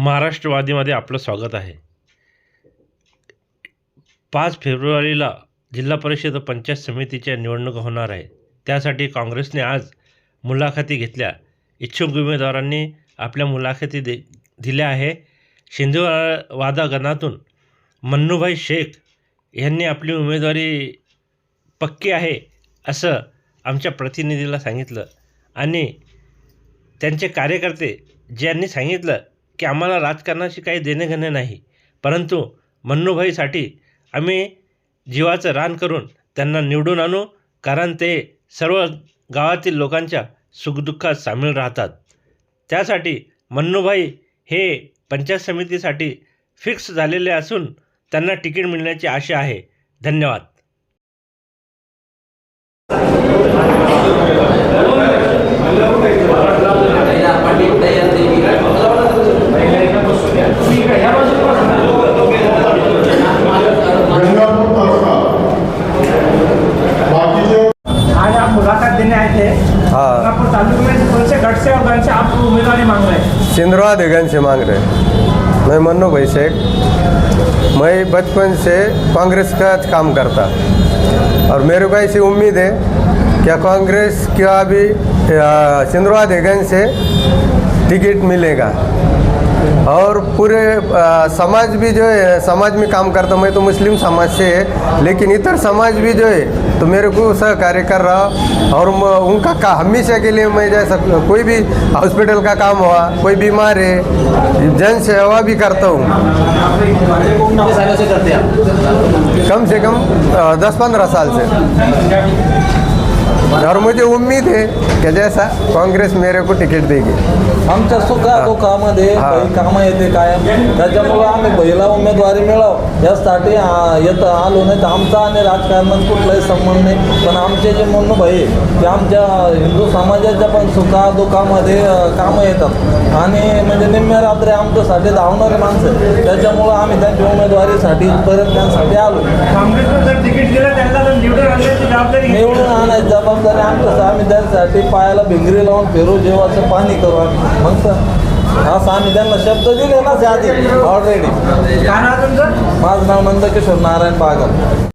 महाराष्ट्रवादीमध्ये आपलं स्वागत आहे. पाच फेब्रुवारीला जिल्हा परिषद पंचायत समितीच्या निवडणुका होणार आहे त्यासाठी काँग्रेसने आज मुलाखती घेतल्या. इच्छुक उमेदवारांनी आपल्या मुलाखती दे दिल्या आहे शिंदेवादा गणातून मन्नूभाई शेख यांनी आपली उमेदवारी पक्की आहे असं आमच्या प्रतिनिधीला सांगितलं आणि त्यांचे कार्यकर्ते ज्यांनी सांगितलं की आम्हाला राजकारणाशी काही देणेघेणे नाही. परंतु मन्नूभाईसाठी आम्ही जीवाचं रान करून त्यांना निवडून आणू कारण ते सर्व गावातील लोकांच्या सुखदुःखात सामील राहतात. त्यासाठी मन्नूभाई हे पंचायत समितीसाठी फिक्स झालेले असून त्यांना तिकीट मिळण्याची आशा आहे. धन्यवाद. थे हाँ. कौन से से और गढ़ से आप उम्मीदवारी मांग रहे हैं सिंधवा देगन से मांग रहे मैं मन्नू भाई शेख. मैं बचपन से कांग्रेस का काम करता. और मेरे को ऐसी उम्मीद है क्या कांग्रेस क्या अभी सिंधवा देगन से टिकट मिलेगा. और पूरे समाज भी जो है, समाज में काम करता मैं तो मुस्लिम समाज से है लेकिन इतर समाज भी जो है तो मेरे को सहकार्य कर रहा और उनका का, हमेशा के लिए मैं जा जैसा कोई भी हॉस्पिटल का काम हुआ, कोई बीमार है, जन सेवा भी करता हूँ। कम से कम दस पंद्रह साल से। और मुझे उम्मीद है कि जैसा कांग्रेस मेरे को टिकट देगी आमच्या सुखा दुःखामध्ये हा. बैल कामं येते कायम त्याच्यामुळं आम्ही बैला उमेदवारी मिळाव यासाठी आ- येत आलो नाही तर आमचा आणि राजकारणात कुठलाही संबंध नाही पण आमचे जे म्हणणं भाई ते आमच्या हिंदू समाजाच्या पण सुखा दुःखामध्ये अ, कामं येतात आणि म्हणजे निम्म्या रात्री आमच्यासाठी धावणारे माणसं आहेत. त्याच्यामुळं आम्ही त्यांच्या उमेदवारीसाठी इथपर्यंत त्यांसाठी आलो काँग्रेसनं जर तिकीट दिलं त्यांना तर निवडून आणण्याची जबाबदारी घेतली. निवडून आणायची जबाबदारी आमच्या आम्ही त्यासाठी पायाला भिंगरी लावून फिरू जेवाचं पाणी करू आम्ही. मग तर असं आम्ही त्यांना शब्द दिले ना आधी ऑलरेडी माझं नाव नंदकिशोर नारायण बागल.